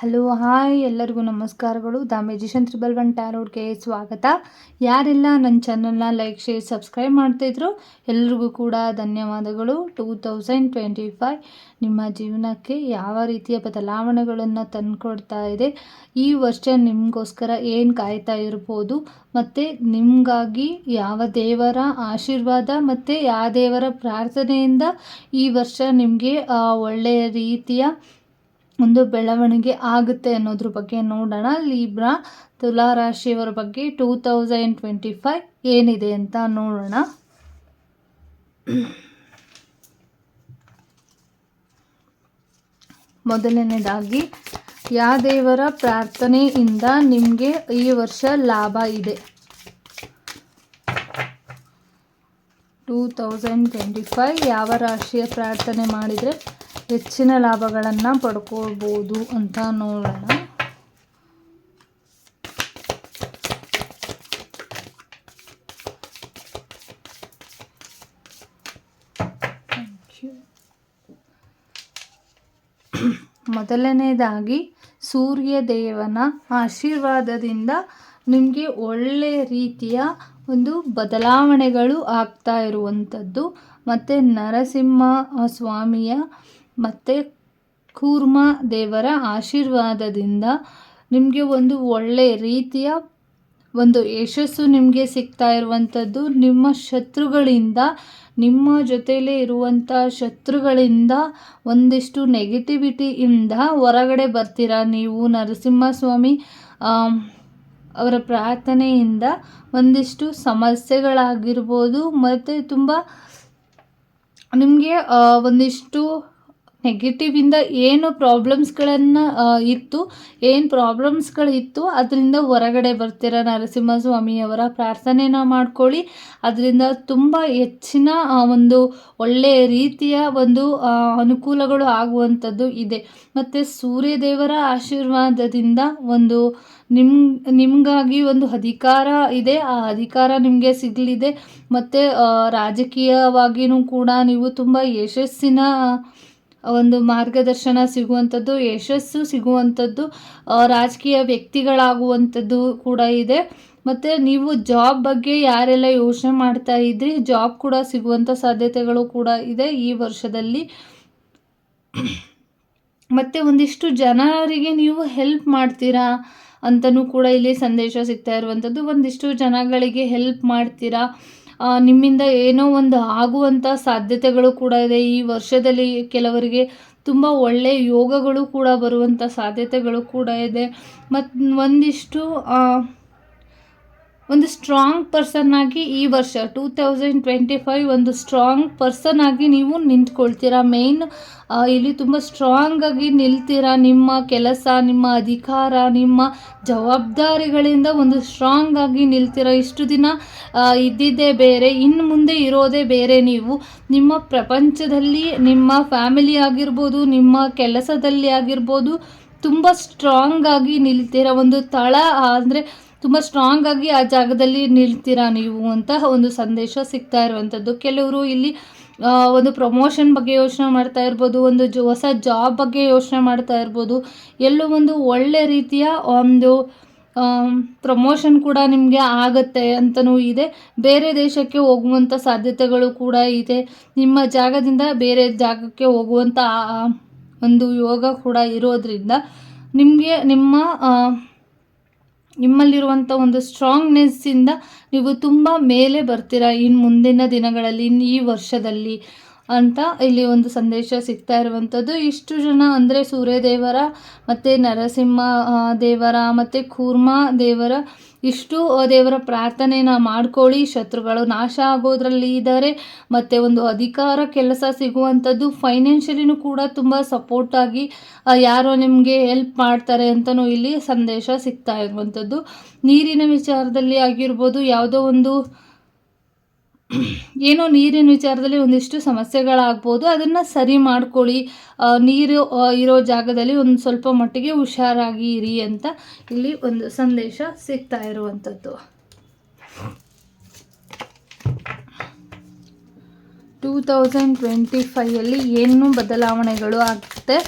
Hello, hi ಎಲ್ಲರಿಗೂ ನಮಸ್ಕಾರಗಳು. The magician triple one ಟ್ಯಾರೋಡ್ಗೆ ಸ್ವಾಗತ. ಯಾರೆಲ್ಲ ನನ್ನ ಚಾನಲ್ನ ಲೈಕ್, ಶೇರ್, ಸಬ್ಸ್ಕ್ರೈಬ್ ಮಾಡ್ತಾಯಿದ್ರು ಎಲ್ರಿಗೂ ಕೂಡ ಧನ್ಯವಾದಗಳು. ಟೂ ತೌಸಂಡ್ ಟ್ವೆಂಟಿ ಫೈವ್ ನಿಮ್ಮ ಜೀವನಕ್ಕೆ ಯಾವ ರೀತಿಯ ಬದಲಾವಣೆಗಳನ್ನು ತಂದುಕೊಡ್ತಾ ಇದೆ, ಈ ವರ್ಷ ನಿಮಗೋಸ್ಕರ ಏನು ಕಾಯ್ತಾ ಇರ್ಬೋದು, ಮತ್ತು ನಿಮಗಾಗಿ ಯಾವ ದೇವರ ಆಶೀರ್ವಾದ ಮತ್ತು ಯಾವ ದೇವರ ಪ್ರಾರ್ಥನೆಯಿಂದ ಈ ವರ್ಷ ನಿಮಗೆ ಒಳ್ಳೆಯ ರೀತಿಯ ಒಂದು ಬೆಳವಣಿಗೆ ಆಗುತ್ತೆ ಅನ್ನೋದ್ರ ಬಗ್ಗೆ ನೋಡೋಣ. ಲೀಬ್ರಾ ತುಲಾ ರಾಶಿಯವರ ಬಗ್ಗೆ ಟೂ ತೌಸಂಡ್ ಟ್ವೆಂಟಿ ಫೈವ್ ಏನಿದೆ ಅಂತ ನೋಡೋಣ. ಮೊದಲನೇದಾಗಿ ಯಾವ ದೇವರ ಪ್ರಾರ್ಥನೆಯಿಂದ ನಿಮಗೆ ಈ ವರ್ಷ ಲಾಭ ಇದೆ. ಟೂ ತೌಸಂಡ್ ಟ್ವೆಂಟಿ ಫೈವ್ ಯಾವ ರಾಶಿಯ ಪ್ರಾರ್ಥನೆ ಮಾಡಿದರೆ ಹೆಚ್ಚಿನ ಲಾಭಗಳನ್ನು ಪಡ್ಕೊಳ್ಬೋದು ಅಂತ ನೋಡೋಣ. ಮೊದಲನೇದಾಗಿ ಸೂರ್ಯ ದೇವನ ಆಶೀರ್ವಾದದಿಂದ ನಿಮಗೆ ಒಳ್ಳೆಯ ರೀತಿಯ ಒಂದು ಬದಲಾವಣೆಗಳು ಆಗ್ತಾ ಇರುವಂಥದ್ದು. ಮತ್ತು ನರಸಿಂಹ ಸ್ವಾಮಿಯ ಮತ್ತು ಕೂರ್ಮ ದೇವರ ಆಶೀರ್ವಾದದಿಂದ ನಿಮಗೆ ಒಂದು ಒಳ್ಳೆಯ ರೀತಿಯ ಒಂದು ಯಶಸ್ಸು ನಿಮಗೆ ಸಿಗ್ತಾ ಇರುವಂಥದ್ದು. ನಿಮ್ಮ ಶತ್ರುಗಳಿಂದ, ನಿಮ್ಮ ಜೊತೆಯಲ್ಲೇ ಇರುವಂಥ ಶತ್ರುಗಳಿಂದ ಒಂದಿಷ್ಟು ನೆಗೆಟಿವಿಟಿಯಿಂದ ಹೊರಗಡೆ ಬರ್ತೀರಾ ನೀವು ನರಸಿಂಹಸ್ವಾಮಿ? ಅವರ ಪ್ರಾರ್ಥನೆಯಿಂದ ಒಂದಿಷ್ಟು ಸಮಸ್ಯೆಗಳಾಗಿರ್ಬೋದು. ಮತ್ತು ತುಂಬ ನಿಮಗೆ ಒಂದಿಷ್ಟು ನೆಗೆಟಿವಿಂದ ಏನು ಪ್ರಾಬ್ಲಮ್ಸ್ಗಳನ್ನು ಇತ್ತು, ಏನು ಪ್ರಾಬ್ಲಮ್ಸ್ಗಳಿತ್ತು ಅದರಿಂದ ಹೊರಗಡೆ ಬರ್ತೀರ ನರಸಿಂಹಸ್ವಾಮಿಯವರ ಪ್ರಾರ್ಥನೆನ ಮಾಡ್ಕೊಳ್ಳಿ. ಅದರಿಂದ ತುಂಬ ಹೆಚ್ಚಿನ ಒಂದು ಒಳ್ಳೆಯ ರೀತಿಯ ಒಂದು ಅನುಕೂಲಗಳು ಆಗುವಂಥದ್ದು ಇದೆ. ಮತ್ತು ಸೂರ್ಯದೇವರ ಆಶೀರ್ವಾದದಿಂದ ಒಂದು ನಿಮ್ಮ ನಿಮಗಾಗಿ ಒಂದು ಅಧಿಕಾರ ಇದೆ. ಆ ಅಧಿಕಾರ ನಿಮಗೆ ಸಿಗಲಿದೆ. ಮತ್ತು ರಾಜಕೀಯವಾಗಿಯೂ ಕೂಡ ನೀವು ತುಂಬ ಯಶಸ್ಸಿನ ಒಂದು ಮಾರ್ಗದರ್ಶನ ಸಿಗುವಂಥದ್ದು, ಯಶಸ್ಸು ಸಿಗುವಂಥದ್ದು ರಾಜಕೀಯ ವ್ಯಕ್ತಿಗಳಾಗುವಂಥದ್ದು ಕೂಡ ಇದೆ. ಮತ್ತು ನೀವು ಜಾಬ್ ಬಗ್ಗೆ ಯಾರೆಲ್ಲ ಯೋಚನೆ ಮಾಡ್ತಾ ಇದ್ರಿ, ಜಾಬ್ ಕೂಡ ಸಿಗುವಂಥ ಸಾಧ್ಯತೆಗಳು ಕೂಡ ಇದೆ ಈ ವರ್ಷದಲ್ಲಿ. ಮತ್ತು ಒಂದಿಷ್ಟು ಜನರಿಗೆ ನೀವು ಹೆಲ್ಪ್ ಮಾಡ್ತೀರಾ ಅಂತಲೂ ಕೂಡ ಇಲ್ಲಿ ಸಂದೇಶ ಸಿಗ್ತಾ ಇರುವಂಥದ್ದು. ಒಂದಿಷ್ಟು ಜನಗಳಿಗೆ ಹೆಲ್ಪ್ ಮಾಡ್ತೀರಾ? ನಿಮ್ಮಿಂದ ಏನೋ ಒಂದು ಆಗುವಂಥ ಸಾಧ್ಯತೆಗಳು ಕೂಡ ಇದೆ. ಈ ವರ್ಷದಲ್ಲಿ ಕೆಲವರಿಗೆ ತುಂಬ ಒಳ್ಳೆಯ ಯೋಗಗಳು ಕೂಡ ಬರುವಂಥ ಸಾಧ್ಯತೆಗಳು ಕೂಡ ಇದೆ. ಮತ್ತು ಒಂದಿಷ್ಟು ಒಂದು ಸ್ಟ್ರಾಂಗ್ ಪರ್ಸನ್ ಆಗಿ ಈ ವರ್ಷ ಟೂ ತೌಸಂಡ್ ಟ್ವೆಂಟಿ ಫೈವ್ ಒಂದು ಸ್ಟ್ರಾಂಗ್ ಪರ್ಸನ್ ಆಗಿ ನೀವು ನಿಂತ್ಕೊಳ್ತೀರಾ? ಮೇನ್ ಇಲ್ಲಿ ತುಂಬ ಸ್ಟ್ರಾಂಗ್ ಆಗಿ ನಿಲ್ತೀರಾ? ನಿಮ್ಮ ಕೆಲಸ, ನಿಮ್ಮ ಅಧಿಕಾರ, ನಿಮ್ಮ ಜವಾಬ್ದಾರಿಗಳಿಂದ ಒಂದು ಸ್ಟ್ರಾಂಗ್ ಆಗಿ ನಿಲ್ತೀರಾ? ಇಷ್ಟು ದಿನ ಇದ್ದಿದ್ದೇ ಬೇರೆ ಇನ್ನು ಮುಂದೆ ಇರೋದೇ ಬೇರೆ ನೀವು. ನಿಮ್ಮ ಪ್ರಪಂಚದಲ್ಲಿ ನಿಮ್ಮ ಫ್ಯಾಮಿಲಿ ಆಗಿರ್ಬೋದು, ನಿಮ್ಮ ಕೆಲಸದಲ್ಲಿ ಆಗಿರ್ಬೋದು, ತುಂಬ ಸ್ಟ್ರಾಂಗ್ ಆಗಿ ನಿಲ್ತೀರಾ? ಒಂದು ತಳ ಅಂದರೆ ತುಂಬ ಸ್ಟ್ರಾಂಗ್ ಆಗಿ ಆ ಜಾಗದಲ್ಲಿ ನಿಲ್ತೀರಾ ನೀವು ಅಂತ ಒಂದು ಸಂದೇಶ ಸಿಗ್ತಾ ಇರುವಂಥದ್ದು ಕೆಲವರು ಇಲ್ಲಿ ಒಂದು ಪ್ರಮೋಷನ್ ಬಗ್ಗೆ ಯೋಚನೆ ಮಾಡ್ತಾ ಇರ್ಬೋದು, ಒಂದು ಜೊ, ಹೊಸ ಜಾಬ್ ಬಗ್ಗೆ ಯೋಚನೆ ಮಾಡ್ತಾ ಇರ್ಬೋದು. ಎಲ್ಲೋ ಒಂದು ಒಳ್ಳೆ ರೀತಿಯ ಒಂದು ಪ್ರಮೋಷನ್ ಕೂಡ ನಿಮಗೆ ಆಗುತ್ತೆ ಅಂತಲೂ ಇದೆ. ಬೇರೆ ದೇಶಕ್ಕೆ ಹೋಗುವಂಥ ಸಾಧ್ಯತೆಗಳು ಕೂಡ ಇದೆ. ನಿಮ್ಮ ಜಾಗದಿಂದ ಬೇರೆ ಜಾಗಕ್ಕೆ ಹೋಗುವಂಥ ಒಂದು ಯೋಗ ಕೂಡ ಇರೋದ್ರಿಂದ ನಿಮಗೆ ನಿಮ್ಮ ನಿಮ್ಮಲ್ಲಿರುವಂಥ ಒಂದು ಸ್ಟ್ರಾಂಗ್ನೆಸ್ಸಿಂದ ನೀವು ತುಂಬ ಮೇಲೆ ಬರ್ತೀರಾ ಇನ್ನು ಮುಂದಿನ ದಿನಗಳಲ್ಲಿ ಇನ್ನು ಈ ವರ್ಷದಲ್ಲಿ ಅಂತ ಇಲ್ಲಿ ಒಂದು ಸಂದೇಶ ಸಿಗ್ತಾ ಇರುವಂಥದ್ದು ಇಷ್ಟು ಜನ ಅಂದರೆ ಸೂರ್ಯದೇವರ, ಮತ್ತು ನರಸಿಂಹ ದೇವರ, ಮತ್ತು ಕೂರ್ಮ ದೇವರ ಇಷ್ಟು ದೇವರ ಪ್ರಾರ್ಥನೆನ ಮಾಡ್ಕೊಳ್ಳಿ, ಶತ್ರುಗಳು ನಾಶ ಆಗೋದ್ರಲ್ಲಿ ಇದ್ದಾರೆ. ಮತ್ತು ಒಂದು ಅಧಿಕಾರ ಕೆಲಸ ಸಿಗುವಂಥದ್ದು ಫೈನಾನ್ಷಿಯಲಿನೂ ಕೂಡ ತುಂಬ ಸಪೋರ್ಟಾಗಿ ಯಾರೋ ನಿಮಗೆ ಹೆಲ್ಪ್ ಮಾಡ್ತಾರೆ ಅಂತಲೂ ಇಲ್ಲಿ ಸಂದೇಶ ಸಿಗ್ತಾ ಇರುವಂಥದ್ದು. ನೀರಿನ ವಿಚಾರದಲ್ಲಿ ಆಗಿರ್ಬೋದು, ಯಾವುದೋ ಒಂದು ಏನೋ ನೀರಿನ ವಿಚಾರದಲ್ಲಿ ಒಂದಿಷ್ಟು ಸಮಸ್ಯೆಗಳಾಗ್ಬೋದು. ಅದನ್ನು ಸರಿ ಮಾಡ್ಕೊಳ್ಳಿ. ನೀರು ಇರೋ ಜಾಗದಲ್ಲಿ ಒಂದು ಸ್ವಲ್ಪ ಮಟ್ಟಿಗೆ ಹುಷಾರಾಗಿ ಇರಿ ಅಂತ ಇಲ್ಲಿ ಒಂದು ಸಂದೇಶ ಸಿಗ್ತಾ ಇರುವಂಥದ್ದು. ಟೂ ತೌಸಂಡ್ ಟ್ವೆಂಟಿ ಫೈಯಲ್ಲಿ ಏನು ಬದಲಾವಣೆಗಳು ಆಗುತ್ತೆ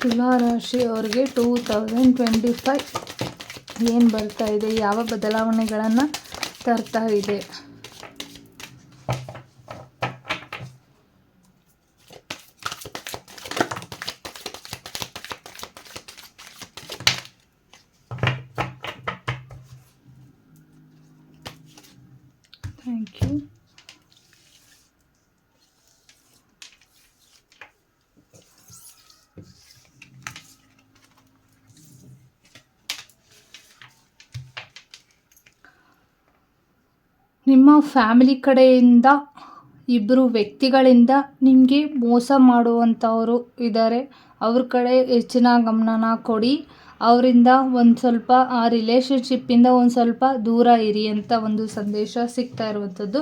ತುಲಾ ರಾಶಿ ಅವ್ರಿಗೆ ಟೂ ತೌಸಂಡ್ ಟ್ವೆಂಟಿ ಫೈವ್ ಏನು ಬರ್ತಾ ಇದೆ ಯಾವ ಬದಲಾವಣೆಗಳನ್ನು ತರ್ತಾ ಇದೆ ಥ್ಯಾಂಕ್ ಯು ನಿಮ್ಮ ಫ್ಯಾಮಿಲಿ ಕಡೆಯಿಂದ ಇಬ್ಬರು ವ್ಯಕ್ತಿಗಳಿಂದ ನಿಮಗೆ ಮೋಸ ಮಾಡುವಂಥವರು ಇದ್ದಾರೆ ಅವ್ರ ಕಡೆ ಹೆಚ್ಚಿನ ಗಮನನ ಕೊಡಿ. ಅವರಿಂದ ಒಂದು ಸ್ವಲ್ಪ ಆ ರಿಲೇಷನ್ಶಿಪ್ಪಿಂದ ಒಂದು ಸ್ವಲ್ಪ ದೂರ ಇರಿ ಅಂತ ಒಂದು ಸಂದೇಶ ಸಿಗ್ತಾ ಇರುವಂಥದ್ದು.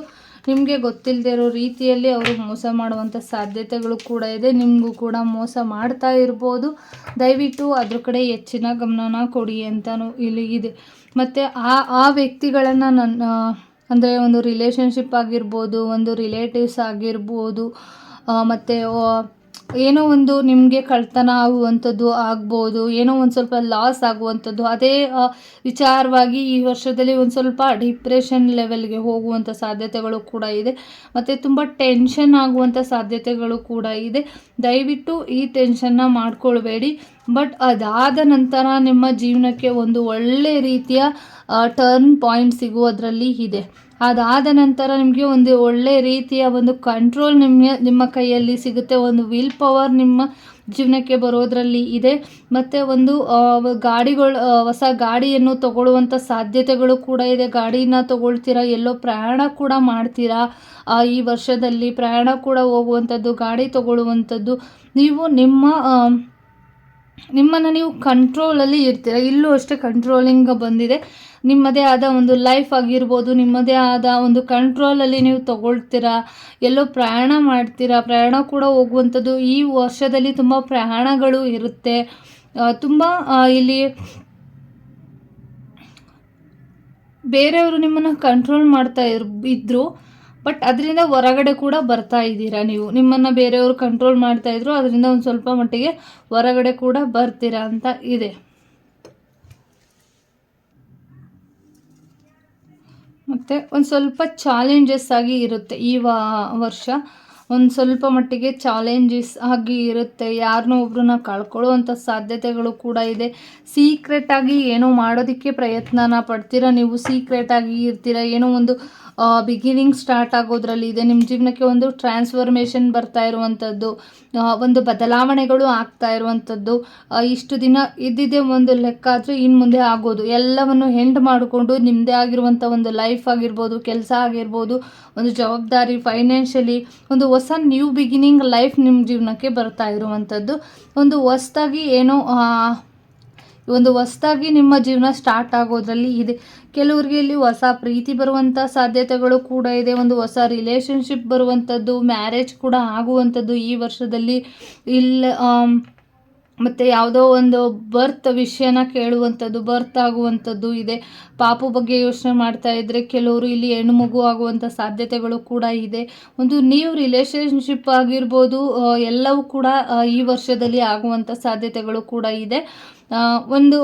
ನಿಮಗೆ ಗೊತ್ತಿಲ್ಲದೆ ಇರೋ ರೀತಿಯಲ್ಲಿ ಅವರು ಮೋಸ ಮಾಡುವಂಥ ಸಾಧ್ಯತೆಗಳು ಕೂಡ ಇದೆ. ನಿಮಗೂ ಕೂಡ ಮೋಸ ಮಾಡ್ತಾ ಇರ್ಬೋದು. ದಯವಿಟ್ಟು ಅದ್ರ ಕಡೆ ಹೆಚ್ಚಿನ ಗಮನನ ಕೊಡಿ ಅಂತಲೂ ಇಲ್ಲಿ ಇದೆ. ಮತ್ತು ಆ ಆ ವ್ಯಕ್ತಿಗಳನ್ನು ನನ್ನ ಅಂದರೆ ಒಂದು ರಿಲೇಷನ್ಶಿಪ್ ಆಗಿರ್ಬೋದು, ಒಂದು ರಿಲೇಟಿವ್ಸ್ ಆಗಿರ್ಬೋದು ಮತ್ತು ಏನೋ ಒಂದು ನಿಮಗೆ ಕಳ್ತನ ಆಗುವಂಥದ್ದು ಆಗ್ಬೋದು, ಏನೋ ಒಂದು ಸ್ವಲ್ಪ ಲಾಸ್ ಆಗುವಂಥದ್ದು, ಅದೇ ವಿಚಾರವಾಗಿ ಈ ವರ್ಷದಲ್ಲಿ ಒಂದು ಸ್ವಲ್ಪ ಡಿಪ್ರೆಷನ್ ಲೆವೆಲ್ಗೆ ಹೋಗುವಂಥ ಸಾಧ್ಯತೆಗಳು ಕೂಡ ಇದೆ. ಮತ್ತು ತುಂಬ ಟೆನ್ಷನ್ ಆಗುವಂಥ ಸಾಧ್ಯತೆಗಳು ಕೂಡ ಇದೆ. ದಯವಿಟ್ಟು ಈ ಟೆನ್ಷನ್ನ ಮಾಡ್ಕೊಳ್ಬೇಡಿ. ಬಟ್ ಅದಾದ ನಂತರ ನಿಮ್ಮ ಜೀವನಕ್ಕೆ ಒಂದು ಒಳ್ಳೆ ರೀತಿಯ ಟರ್ನ್ ಪಾಯಿಂಟ್ ಸಿಗುವುದರಲ್ಲಿ ಇದೆ. ಅದಾದ ನಂತರ ನಿಮಗೆ ಒಂದು ಒಳ್ಳೆ ರೀತಿಯ ಒಂದು ಕಂಟ್ರೋಲ್ ನಿಮ್ಮ ನಿಮ್ಮ ಕೈಯಲ್ಲಿ ಸಿಗುತ್ತೆ. ಒಂದು ವಿಲ್ ಪವರ್ ನಿಮ್ಮ ಜೀವನಕ್ಕೆ ಬರೋದರಲ್ಲಿ ಇದೆ. ಮತ್ತು ಒಂದು ಗಾಡಿಗಳು ಹೊಸ ಗಾಡಿಯನ್ನು ತಗೊಳ್ಳುವಂಥ ಸಾಧ್ಯತೆಗಳು ಕೂಡ ಇದೆ. ಗಾಡಿನ ತಗೊಳ್ತೀರಾ, ಎಲ್ಲೋ ಪ್ರಯಾಣ ಕೂಡ ಮಾಡ್ತೀರಾ ಈ ವರ್ಷದಲ್ಲಿ ಪ್ರಯಾಣ ಕೂಡ ಹೋಗುವಂಥದ್ದು, ಗಾಡಿ ತಗೊಳ್ಳುವಂಥದ್ದು. ನೀವು ನಿಮ್ಮ ನಿಮ್ಮನ್ನು ನೀವು ಕಂಟ್ರೋಲಲ್ಲಿ ಇರ್ತೀರ? ಇಲ್ಲೂ ಅಷ್ಟೇ ಕಂಟ್ರೋಲಿಂಗ್ ಬಂದಿದೆ. ನಿಮ್ಮದೇ ಆದ ಒಂದು ಲೈಫ್ ಆಗಿರ್ಬೋದು, ನಿಮ್ಮದೇ ಆದ ಒಂದು ಕಂಟ್ರೋಲಲ್ಲಿ ನೀವು ತಗೊಳ್ತೀರಾ? ಎಲ್ಲೋ ಪ್ರಯಾಣ ಮಾಡ್ತೀರಾ? ಪ್ರಯಾಣ ಕೂಡ ಹೋಗುವಂಥದ್ದು ಈ ವರ್ಷದಲ್ಲಿ ತುಂಬ ಪ್ರಯಾಣಗಳು ಇರುತ್ತೆ. ತುಂಬ ಇಲ್ಲಿ ಬೇರೆಯವರು ನಿಮ್ಮನ್ನು ಕಂಟ್ರೋಲ್ ಮಾಡ್ತಾ ಇರ್ ಇದ್ದರು ಬಟ್ ಅದರಿಂದ ಹೊರಗಡೆ ಕೂಡ ಬರ್ತಾ ಇದ್ದೀರಾ ನೀವು? ನಿಮ್ಮನ್ನು ಬೇರೆಯವರು ಕಂಟ್ರೋಲ್ ಮಾಡ್ತಾ ಇದ್ರು, ಅದರಿಂದ ಒಂದು ಸ್ವಲ್ಪ ಮಟ್ಟಿಗೆ ಹೊರಗಡೆ ಕೂಡ ಬರ್ತೀರಾ ಅಂತ ಇದೆ. ಮತ್ತು ಒಂದು ಸ್ವಲ್ಪ ಚಾಲೆಂಜಸ್ ಆಗಿ ಇರುತ್ತೆ ಈ ವರ್ಷ. ಒಂದು ಸ್ವಲ್ಪ ಮಟ್ಟಿಗೆ ಚಾಲೆಂಜಸ್ ಆಗಿ ಇರುತ್ತೆ. ಯಾರನ್ನೋ ಒಬ್ರನ್ನ ಕಳ್ಕೊಳ್ಳುವಂಥ ಸಾಧ್ಯತೆಗಳು ಕೂಡ ಇದೆ. ಸೀಕ್ರೆಟಾಗಿ ಏನೋ ಮಾಡೋದಕ್ಕೆ ಪ್ರಯತ್ನನ ಪಡ್ತೀರಾ ನೀವು? ಸೀಕ್ರೆಟಾಗಿ ಇರ್ತೀರಾ? ಏನೋ ಒಂದು ಬಿಗಿನಿಂಗ್ ಸ್ಟಾರ್ಟ್ ಆಗೋದ್ರಲ್ಲಿ ಇದೆ. ನಿಮ್ಮ ಜೀವನಕ್ಕೆ ಒಂದು ಟ್ರಾನ್ಸ್ಫಾರ್ಮೇಷನ್ ಬರ್ತಾ ಇರುವಂಥದ್ದು ಒಂದು ಬದಲಾವಣೆಗಳು ಆಗ್ತಾ ಇರುವಂಥದ್ದು ಇಷ್ಟು ದಿನ ಇದ್ದಿದ್ದೇ ಒಂದು ಲೆಕ್ಕ ಆದರೆ ಇನ್ನು ಮುಂದೆ ಆಗೋದು. ಎಲ್ಲವನ್ನು ಹೆಂಡ್ ಮಾಡಿಕೊಂಡು ನಿಮ್ಮದೇ ಆಗಿರುವಂಥ ಒಂದು ಲೈಫ್ ಆಗಿರ್ಬೋದು, ಕೆಲಸ ಆಗಿರ್ಬೋದು, ಒಂದು ಜವಾಬ್ದಾರಿ ಫೈನಾನ್ಷಿಯಲಿ ಒಂದು ಹೊಸ ನ್ಯೂ ಬಿಗಿನಿಂಗ್ ಲೈಫ್ ನಿಮ್ಮ ಜೀವನಕ್ಕೆ ಬರ್ತಾ ಇರುವಂಥದ್ದು. ಒಂದು ಹೊಸ್ದಾಗಿ ಏನೋ ಒಂದು ಹೊಸ್ದಾಗಿ ನಿಮ್ಮ ಜೀವನ ಸ್ಟಾರ್ಟ್ ಆಗೋದ್ರಲ್ಲಿ ಇದೆ. ಕೆಲವರಿಗೆ ಇಲ್ಲಿ ಹೊಸ ಪ್ರೀತಿ ಬರುವಂಥ ಸಾಧ್ಯತೆಗಳು ಕೂಡ ಇದೆ. ಒಂದು ಹೊಸ ರಿಲೇಶನ್ಶಿಪ್ ಬರುವಂಥದ್ದು ಮ್ಯಾರೇಜ್ ಕೂಡ ಆಗುವಂಥದ್ದು ಈ ವರ್ಷದಲ್ಲಿ ಇಲ್ಲ ಮತ್ತು ಯಾವುದೋ ಒಂದು ಬರ್ತ್ ವಿಷಯನ ಕೇಳುವಂಥದ್ದು ಬರ್ತ್ ಆಗುವಂಥದ್ದು ಇದೆ. ಪಾಪು ಬಗ್ಗೆ ಯೋಚನೆ ಮಾಡ್ತಾ ಇದ್ದರೆ ಕೆಲವರು ಇಲ್ಲಿ ಹೆಣ್ಣು ಮಗು ಆಗುವಂಥ ಸಾಧ್ಯತೆಗಳು ಕೂಡ ಇದೆ. ಒಂದು ನ್ಯೂ ರಿಲೇಷನ್ಶಿಪ್ ಆಗಿರ್ಬೋದು ಎಲ್ಲವೂ ಕೂಡ ಈ ವರ್ಷದಲ್ಲಿ ಆಗುವಂಥ ಸಾಧ್ಯತೆಗಳು ಕೂಡ ಇದೆ. ಒಂದು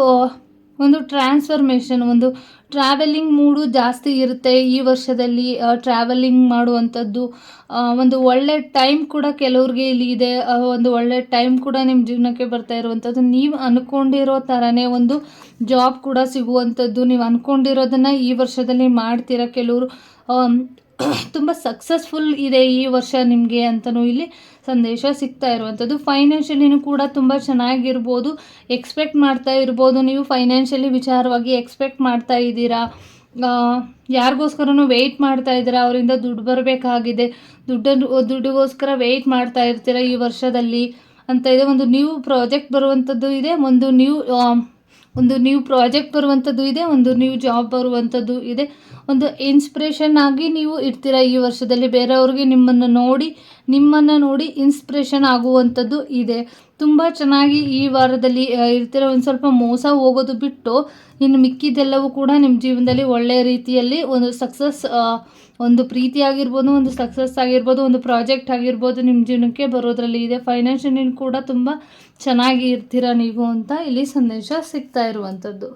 ಒಂದು ಟ್ರಾನ್ಸ್ಫರ್ಮೇಷನ್, ಒಂದು ಟ್ರಾವೆಲಿಂಗ್ ಮೂಡು ಜಾಸ್ತಿ ಇರುತ್ತೆ ಈ ವರ್ಷದಲ್ಲಿ ಟ್ರಾವೆಲಿಂಗ್ ಮಾಡುವಂಥದ್ದು. ಒಂದು ಒಳ್ಳೆ ಟೈಮ್ ಕೂಡ ಕೆಲವ್ರಿಗೆ ಇಲ್ಲಿ ಇದೆ. ಒಂದು ಒಳ್ಳೆ ಟೈಮ್ ಕೂಡ ನಿಮ್ಮ ಜೀವನಕ್ಕೆ ಬರ್ತಾ ಇರುವಂಥದ್ದು. ನೀವು ಅಂದ್ಕೊಂಡಿರೋ ಥರನೇ ಒಂದು ಜಾಬ್ ಕೂಡ ಸಿಗುವಂಥದ್ದು. ನೀವು ಅಂದ್ಕೊಂಡಿರೋದನ್ನು ಈ ವರ್ಷದಲ್ಲಿ ಮಾಡ್ತೀರಾ ಕೆಲವರು? ತುಂಬ ಸಕ್ಸಸ್ಫುಲ್ ಇದೆ ಈ ವರ್ಷ ನಿಮಗೆ ಅಂತಲೂ ಇಲ್ಲಿ ಸಂದೇಶ ಸಿಗ್ತಾ ಇರುವಂಥದ್ದು ಫೈನಾನ್ಷಿಯಲಿನೂ ಕೂಡ ತುಂಬ ಚೆನ್ನಾಗಿರ್ಬೋದು. ಎಕ್ಸ್ಪೆಕ್ಟ್ ಮಾಡ್ತಾ ಇರ್ಬೋದು. ನೀವು ಫೈನಾನ್ಷಿಯಲಿ ವಿಚಾರವಾಗಿ ಎಕ್ಸ್ಪೆಕ್ಟ್ ಮಾಡ್ತಾ ಇದ್ದೀರಾ? ಯಾರಿಗೋಸ್ಕರನೂ ವೆಯ್ಟ್ ಮಾಡ್ತಾ ಇದ್ದೀರಾ? ಅವರಿಂದ ದುಡ್ಡು ಬರಬೇಕಾಗಿದೆ. ದುಡ್ಡನ್ನು, ದುಡ್ಡಿಗೋಸ್ಕರ ವೆಯ್ಟ್ ಮಾಡ್ತಾ ಇರ್ತೀರಾ ಈ ವರ್ಷದಲ್ಲಿ? ಅಂತ ಇದೆ. ಒಂದು ನ್ಯೂ ಪ್ರಾಜೆಕ್ಟ್ ಬರುವಂಥದ್ದು ಇದೆ. ಒಂದು ನ್ಯೂ ಒಂದು ನ್ಯೂ ಪ್ರಾಜೆಕ್ಟ್ ಬರುವಂಥದ್ದು ಇದೆ, ಒಂದು ನ್ಯೂ ಜಾಬ್ ಬರುವಂಥದ್ದು ಇದೆ. ಒಂದು ಇನ್ಸ್ಪಿರೇಷನ್ ಆಗಿ ನೀವು ಇರ್ತೀರ ಈ ವರ್ಷದಲ್ಲಿ? ಬೇರೆಯವ್ರಿಗೆ ನಿಮ್ಮನ್ನು ನೋಡಿ ನಿಮ್ಮನ್ನು ನೋಡಿ ಇನ್ಸ್ಪಿರೇಷನ್ ಆಗುವಂಥದ್ದು ಇದೆ. ತುಂಬ ಚೆನ್ನಾಗಿ ಈ ವಾರದಲ್ಲಿ ಇರ್ತೀರ? ಒಂದು ಸ್ವಲ್ಪ ಮೋಸ ಹೋಗೋದು ಬಿಟ್ಟು, ಇನ್ನು ಮಿಕ್ಕಿದ್ದೆಲ್ಲವೂ ಕೂಡ ನಿಮ್ಮ ಜೀವನದಲ್ಲಿ ಒಳ್ಳೆಯ ರೀತಿಯಲ್ಲಿ ಒಂದು ಸಕ್ಸಸ್ ಒಂದು ಪ್ರೀತಿ ಆಗಿರ್ಬೋದು ಒಂದು ಸಕ್ಸಸ್ ಆಗಿರ್ಬೋದು, ಒಂದು ಪ್ರಾಜೆಕ್ಟ್ ಆಗಿರ್ಬೋದು ನಿಮ್ಮ ಜೀವನಕ್ಕೆ ಬರೋದ್ರಲ್ಲಿ ಇದೆ. ಫೈನಾನ್ಷಿಯಲಿ ಕೂಡ ತುಂಬ ಚೆನ್ನಾಗಿ ಇರ್ತೀರ ನೀವು ಅಂತ ಇಲ್ಲಿ ಸಂದೇಶ ಸಿಗ್ತಾ ಇರುವಂಥದ್ದು.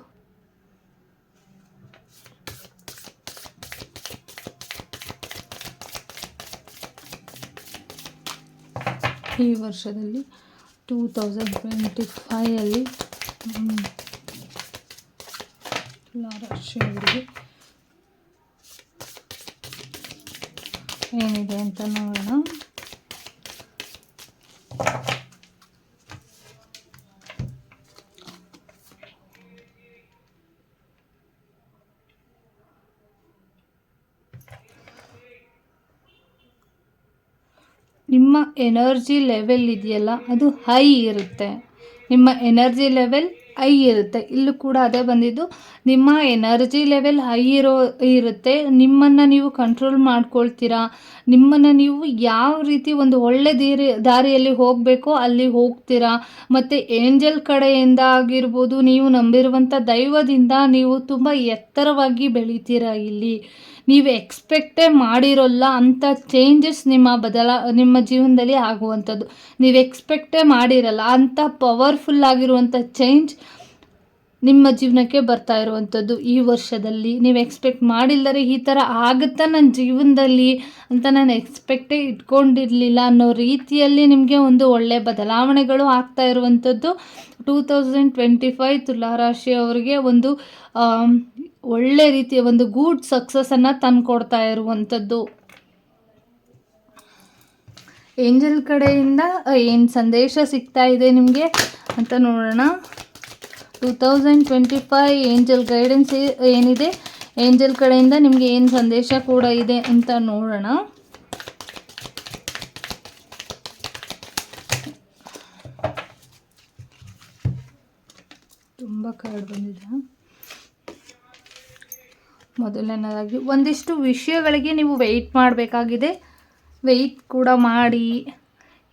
ಈ ವರ್ಷದಲ್ಲಿ ಟೂ ತೌಸಂಡ್ ಟ್ವೆಂಟಿ ಫೈಯಲ್ಲಿ ರಾಶಿಯವರಿಗೆ ಏನಿದೆ ಅಂತ ನೋಡೋಣ. ನಿಮ್ಮ ಎನರ್ಜಿ ಲೆವೆಲ್ ಇದೆಯಲ್ಲ ಅದು ಹೈ ಇರುತ್ತೆ. ನಿಮ್ಮ ಎನರ್ಜಿ ಲೆವೆಲ್ ಹೈ ಇರುತ್ತೆ. ಇಲ್ಲೂ ಕೂಡ ಅದೇ ಬಂದಿದ್ದು. ನಿಮ್ಮ ಎನರ್ಜಿ ಲೆವೆಲ್ ಹೈ ಇರೋ, ಇರುತ್ತೆ. ನಿಮ್ಮನ್ನು ನೀವು ಕಂಟ್ರೋಲ್ ಮಾಡ್ಕೊಳ್ತೀರಾ? ನಿಮ್ಮನ್ನು ನೀವು ಯಾವ ರೀತಿ ಒಂದು ಒಳ್ಳೆ ದೀರಿ ದಾರಿಯಲ್ಲಿ ಹೋಗಬೇಕೋ ಅಲ್ಲಿ ಹೋಗ್ತೀರಾ? ಮತ್ತು ಏಂಜಲ್ ಕಡೆಯಿಂದ ಆಗಿರ್ಬೋದು, ನೀವು ನಂಬಿರುವಂಥ ದೈವದಿಂದ ನೀವು ತುಂಬ ಎತ್ತರವಾಗಿ ಬೆಳಿತೀರಾ ಇಲ್ಲಿ? ನೀವು ಎಕ್ಸ್ಪೆಕ್ಟೇ ಮಾಡಿರೋಲ್ಲ ಅಂಥ ಚೇಂಜಸ್ ನಿಮ್ಮ ಬದಲ, ನಿಮ್ಮ ಜೀವನದಲ್ಲಿ ಆಗುವಂಥದ್ದು. ನೀವು ಎಕ್ಸ್ಪೆಕ್ಟೇ ಮಾಡಿರಲ್ಲ, ಅಂಥ ಪವರ್ಫುಲ್ ಆಗಿರುವಂಥ ಚೇಂಜ್ ನಿಮ್ಮ ಜೀವನಕ್ಕೆ ಬರ್ತಾ ಇರುವಂಥದ್ದು ಈ ವರ್ಷದಲ್ಲಿ. ನೀವು ಎಕ್ಸ್ಪೆಕ್ಟ್ ಮಾಡಿಲ್ಲದರೆ ಈ ಥರ ಆಗುತ್ತಾ ನನ್ನ ಜೀವನದಲ್ಲಿ ಅಂತ ನಾನು ಎಕ್ಸ್ಪೆಕ್ಟೇ ಇಟ್ಕೊಂಡಿರಲಿಲ್ಲ ಅನ್ನೋ ರೀತಿಯಲ್ಲಿ ನಿಮಗೆ ಒಂದು ಒಳ್ಳೆಯ ಬದಲಾವಣೆಗಳು ಆಗ್ತಾ ಇರುವಂಥದ್ದು. ಟೂ ತೌಸಂಡ್ ಟ್ವೆಂಟಿ ಫೈವ್ ತುಲಾರಾಶಿಯವರಿಗೆ ಒಂದು ಒಳ್ಳೆ ರೀತಿಯ ಒಂದು ಗೂಡ್ ಸಕ್ಸಸ್ಸನ್ನು ತಂದುಕೊಡ್ತಾ ಇರುವಂಥದ್ದು. ಏಂಜಲ್ ಕಡೆಯಿಂದ ಏನು ಸಂದೇಶ ಸಿಗ್ತಾ ಇದೆ ನಿಮಗೆ ಅಂತ ನೋಡೋಣ. Two thousand twenty five angel guidance ಏನಿದೆ? ಏಂಜಲ್ ಕಡೆಯಿಂದ ನಿಮಗೆ ಏನು ಸಂದೇಶ ಕೂಡ ಇದೆ ಅಂತ ನೋಡೋಣ. ತುಂಬ ಕಾರ್ಡ್ ಬಂದಿದೆ. ಮೊದಲನೇದಾಗಿ, ಒಂದಿಷ್ಟು ವಿಷಯಗಳಿಗೆ ನೀವು ವೆಯ್ಟ್ ಮಾಡಬೇಕಾಗಿದೆ. ವೆಯ್ಟ್ ಕೂಡ ಮಾಡಿ.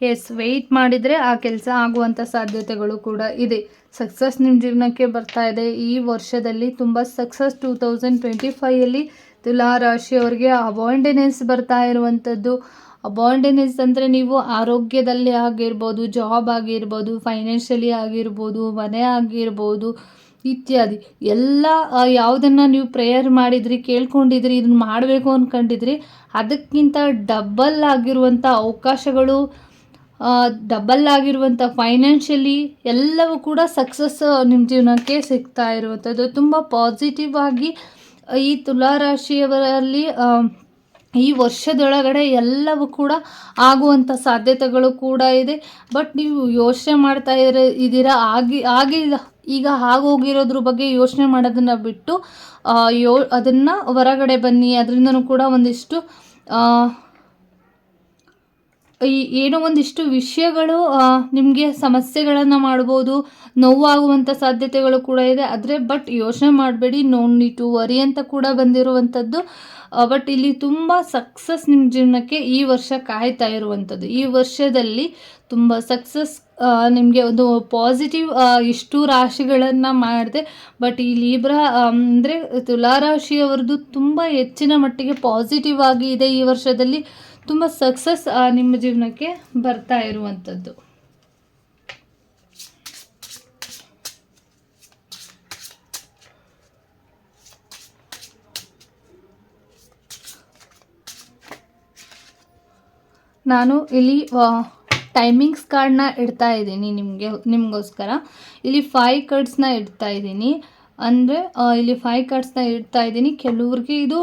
ಎಸ್ ವೆಯ್ಟ್ ಮಾಡಿದರೆ ಆ ಕೆಲಸ ಆಗುವಂಥ ಸಾಧ್ಯತೆಗಳು ಕೂಡ ಇದೆ. ಸಕ್ಸಸ್ ನಿಮ್ಮ ಜೀವನಕ್ಕೆ ಬರ್ತಾ ಇದೆ. ಈ ವರ್ಷದಲ್ಲಿ ತುಂಬ ಸಕ್ಸಸ್ ಟೂ ತೌಸಂಡ್ ಟ್ವೆಂಟಿ ಫೈಯಲ್ಲಿ ತುಲಾ ರಾಶಿಯವರಿಗೆ ಅಬಾಂಡೆನೆನ್ಸ್ ಬರ್ತಾ ಇರುವಂಥದ್ದು ಅಬಾಂಡೆನೆನ್ಸ್ ಅಂದರೆ ನೀವು ಆರೋಗ್ಯದಲ್ಲಿ ಆಗಿರ್ಬೋದು ಜಾಬ್ ಆಗಿರ್ಬೋದು ಫೈನಾನ್ಷಿಯಲಿ ಆಗಿರ್ಬೋದು, ಮನೆ ಆಗಿರ್ಬೋದು ಇತ್ಯಾದಿ. ಎಲ್ಲ ಯಾವುದನ್ನು ನೀವು ಪ್ರೇಯರ್ ಮಾಡಿದ್ರಿ, ಕೇಳ್ಕೊಂಡಿದ್ರಿ, ಇದನ್ನು ಮಾಡಬೇಕು ಅಂದ್ಕೊಂಡಿದ್ರಿ ಅದಕ್ಕಿಂತ ಡಬ್ಬಲ್ ಆಗಿರುವಂಥ ಅವಕಾಶಗಳು ಡಬಲ್ ಆಗಿರುವಂಥ ಫೈನಾನ್ಷಿಯಲಿ ಎಲ್ಲವೂ ಕೂಡ ಸಕ್ಸಸ್ ನಿಮ್ಮ ಜೀವನಕ್ಕೆ ಸಿಗ್ತಾ ಇರುವಂಥದ್ದು ತುಂಬ ಪಾಸಿಟಿವ್ ಆಗಿ, ಈ ತುಲಾರಾಶಿಯವರಲ್ಲಿ ಈ ವರ್ಷದೊಳಗಡೆ ಎಲ್ಲವೂ ಕೂಡ ಆಗುವಂಥ ಸಾಧ್ಯತೆಗಳು ಕೂಡ ಇದೆ. ಬಟ್ ನೀವು ಯೋಚನೆ ಮಾಡ್ತಾ ಇರ ಇದ್ದೀರಾ, ಆಗಿ ಆಗಿ ಈಗ ಆಗೋಗಿರೋದ್ರ ಬಗ್ಗೆ ಯೋಚನೆ ಮಾಡೋದನ್ನು ಬಿಟ್ಟು ಯೋ, ಅದನ್ನು ಹೊರಗಡೆ ಬನ್ನಿ. ಅದರಿಂದನೂ ಕೂಡ ಒಂದಿಷ್ಟು ಈ ಏನೋ ಒಂದಿಷ್ಟು ವಿಷಯಗಳು ನಿಮಗೆ ಸಮಸ್ಯೆಗಳನ್ನು ಮಾಡ್ಬೋದು ನೋವಾಗುವಂಥ ಸಾಧ್ಯತೆಗಳು ಕೂಡ ಇದೆ. ಆದರೆ ಬಟ್ ಯೋಚನೆ ಮಾಡಬೇಡಿ, ನೋ ನೀ ಟು ವರಿ ಅಂತ ಕೂಡ ಬಂದಿರುವಂಥದ್ದು ಬಟ್ ಇಲ್ಲಿ ತುಂಬ ಸಕ್ಸಸ್ ನಿಮ್ಮ ಜೀವನಕ್ಕೆ ಈ ವರ್ಷ ಕಾಯ್ತಾ ಇರುವಂಥದ್ದು ಈ ವರ್ಷದಲ್ಲಿ ತುಂಬ ಸಕ್ಸಸ್ ನಿಮಗೆ ಒಂದು ಪಾಸಿಟಿವ್ ಇಷ್ಟು ರಾಶಿಗಳನ್ನು ಮಾಡಿದೆ. ಬಟ್ ಈ ಲೀಬ್ರಾ ಅಂದರೆ ತುಲಾರಾಶಿಯವರದ್ದು ತುಂಬ ಹೆಚ್ಚಿನ ಮಟ್ಟಿಗೆ ಪಾಸಿಟಿವ್ ಆಗಿ ಇದೆ ಈ ವರ್ಷದಲ್ಲಿ. ತುಂಬ ಸಕ್ಸಸ್ ನಿಮ್ಮ ಜೀವನಕ್ಕೆ ಬರ್ತಾ ಇರುವಂಥದ್ದು ನಾನು ಇಲ್ಲಿ ಟೈಮಿಂಗ್ಸ್ ಕಾರ್ಡ್ನ ಇಡ್ತಾ ಇದ್ದೀನಿ ನಿಮಗೆ, ನಿಮಗೋಸ್ಕರ. ಇಲ್ಲಿ ಫೈ ಕಾರ್ಡ್ಸ್ನ ಇಡ್ತಾ ಇದ್ದೀನಿ. ಅಂದರೆ ಇಲ್ಲಿ ಫೈವ್ ಕಾರ್ಡ್ಸ್ನ ಇಡ್ತಾ ಇದ್ದೀನಿ. ಕೆಲವ್ರಿಗೆ ಇದು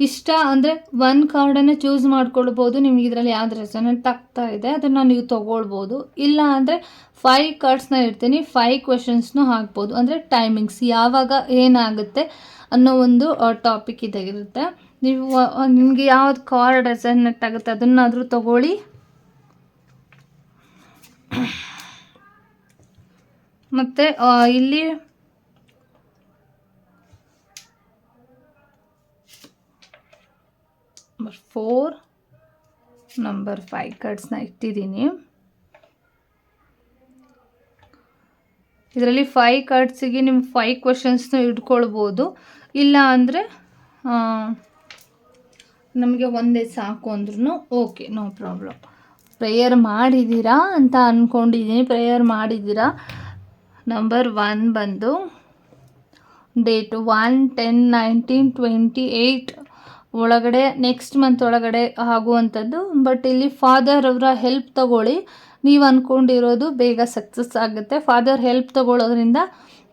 ಇಷ್ಟ ಅಂದರೆ ಒನ್ ಕಾರ್ಡನ್ನು ಚೂಸ್ ಮಾಡ್ಕೊಳ್ಬೋದು. ನಿಮಗೆ ಇದರಲ್ಲಿ ಯಾವ್ದು ರೆಸನೆಂಟ್ ಆಗ್ತಾ ಇದೆ, ಅದನ್ನು ನೀವು ತೊಗೊಳ್ಬೋದು. ಇಲ್ಲ ಅಂದರೆ ಫೈ ಕಾರ್ಡ್ಸ್ನ ಇಡ್ತೀನಿ ಫೈ ಕ್ವೆಶನ್ಸ್ನೂ ಹಾಕ್ಬೋದು. ಅಂದರೆ ಟೈಮಿಂಗ್ಸ್ ಯಾವಾಗ ಏನಾಗುತ್ತೆ ಅನ್ನೋ ಒಂದು ಟಾಪಿಕ್ ಇದಾಗಿರುತ್ತೆ. ನೀವು ನಿಮಗೆ ಯಾವ್ದು ಕಾರ್ಡ್ ರೆಸನೆಂಟ್ ಆಗುತ್ತೆ ಅದನ್ನಾದರೂ ತಗೊಳ್ಳಿ. ಮತ್ತು ಇಲ್ಲಿ ನಂಬರ್ ಫೋರ್ ನಂಬರ್ ಫೈವ್ ಕಾರ್ಡ್ಸ್ನ ಇಟ್ಟಿದ್ದೀನಿ. ಇದರಲ್ಲಿ ಫೈ ಕಾರ್ಡ್ಸಿಗೆ ನಿಮ್ಮ ಫೈವ್ ಕ್ವಶನ್ಸ್ನ ಇಟ್ಕೊಳ್ಬೋದು. ಇಲ್ಲ ಅಂದರೆ ನಮಗೆ ಒಂದೇ ಸಾಕು ಅಂದ್ರೂ ಓಕೆ ನೋ ಪ್ರಾಬ್ಲಮ್ ಪ್ರೇಯರ್ ಮಾಡಿದ್ದೀರಾ ಅಂತ ಅಂದ್ಕೊಂಡಿದ್ದೀನಿ ಪ್ರೇಯರ್ ಮಾಡಿದ್ದೀರಾ? ನಂಬರ್ ಒನ್ ಬಂದು date one ten nineteen twenty eight ಒಳಗಡೆ ನೆಕ್ಸ್ಟ್ ಮಂತ್ ಒಳಗಡೆ ಆಗುವಂಥದ್ದು. ಬಟ್ ಇಲ್ಲಿ ಫಾದರ್ ಅವರ ಹೆಲ್ಪ್ ತಗೊಳ್ಳಿ. ನೀವು ಅಂದ್ಕೊಂಡಿರೋದು ಬೇಗ ಸಕ್ಸಸ್ ಆಗುತ್ತೆ. ಫಾದರ್ ಹೆಲ್ಪ್ ತಗೊಳ್ಳೋದ್ರಿಂದ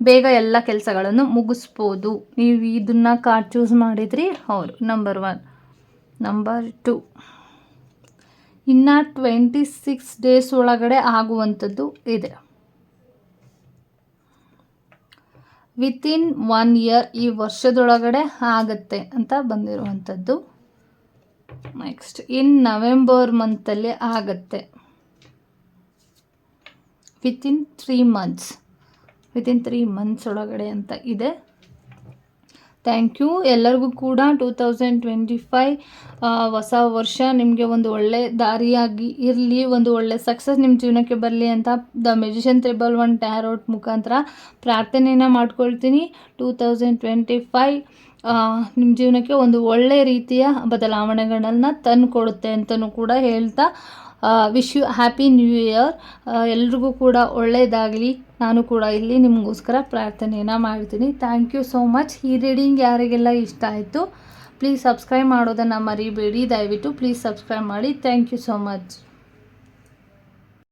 ಬೇಗ ಎಲ್ಲ ಕೆಲಸಗಳನ್ನು ಮುಗಿಸ್ಬೋದು. ನೀವು ಇದನ್ನು ಕಾರ್ಡ್ ಚೂಸ್ ಮಾಡಿದ್ರಿ? ಅವರು ನಂಬರ್ ಒನ್ ನಂಬರ್ ಟು ಇನ್ನು ಟ್ವೆಂಟಿ ಸಿಕ್ಸ್ ಡೇಸ್ ಒಳಗಡೆ ಆಗುವಂಥದ್ದು ಇದೆ. ವಿತಿನ್ ಒನ್ ಇಯರ್ ಈ ವರ್ಷದೊಳಗಡೆ ಆಗುತ್ತೆ ಅಂತ ಬಂದಿರುವಂಥದ್ದು. ನೆಕ್ಸ್ಟ್ ಇನ್ ನವೆಂಬರ್ ಮಂತಲ್ಲಿ ಆಗತ್ತೆ. Within three months within three months ಒಳಗಡೆ ಅಂತ ಇದೆ. ಥ್ಯಾಂಕ್ ಯು ಎಲ್ಲರಿಗೂ ಕೂಡ ಟೂ ತೌಸಂಡ್ ಟ್ವೆಂಟಿ ಫೈ ಹೊಸ ವರ್ಷ ನಿಮಗೆ ಒಂದು ಒಳ್ಳೆ ದಾರಿಯಾಗಿ ಇರಲಿ, ಒಂದು ಒಳ್ಳೆ ಸಕ್ಸಸ್ ನಿಮ್ಮ ಜೀವನಕ್ಕೆ ಬರಲಿ ಅಂತ the magician triple one tarot ಮುಖಾಂತರ ಪ್ರಾರ್ಥನೆಯನ್ನು ಮಾಡ್ಕೊಳ್ತೀನಿ. ಟೂ ತೌಸಂಡ್ ಟ್ವೆಂಟಿ ಫೈ ನಿಮ್ಮ ಜೀವನಕ್ಕೆ ಒಂದು ಒಳ್ಳೆ ರೀತಿಯ ಬದಲಾವಣೆಗಳನ್ನು ತಂದು ಕೊಡುತ್ತೆ ಅಂತಲೂ ಕೂಡ ಹೇಳ್ತಾ wish you happy new year ಎಲ್ರಿಗೂ ಕೂಡ ಒಳ್ಳೆಯದಾಗಲಿ ನಾನು ಕೂಡ ಇಲ್ಲಿ ನಿಮಗೋಸ್ಕರ ಪ್ರಾರ್ಥನೆಯನ್ನು ಮಾಡ್ತೀನಿ. ಥ್ಯಾಂಕ್ ಯು ಸೋ ಮಚ್ ಈ ರೀಡಿಂಗ್ ಯಾರಿಗೆಲ್ಲ ಇಷ್ಟ ಆಯಿತು ಪ್ಲೀಸ್ ಸಬ್ಸ್ಕ್ರೈಬ್ ಮಾಡೋದನ್ನು ಮರಿಬೇಡಿ. ದಯವಿಟ್ಟು ಪ್ಲೀಸ್ ಸಬ್ಸ್ಕ್ರೈಬ್ ಮಾಡಿ. Thank you so much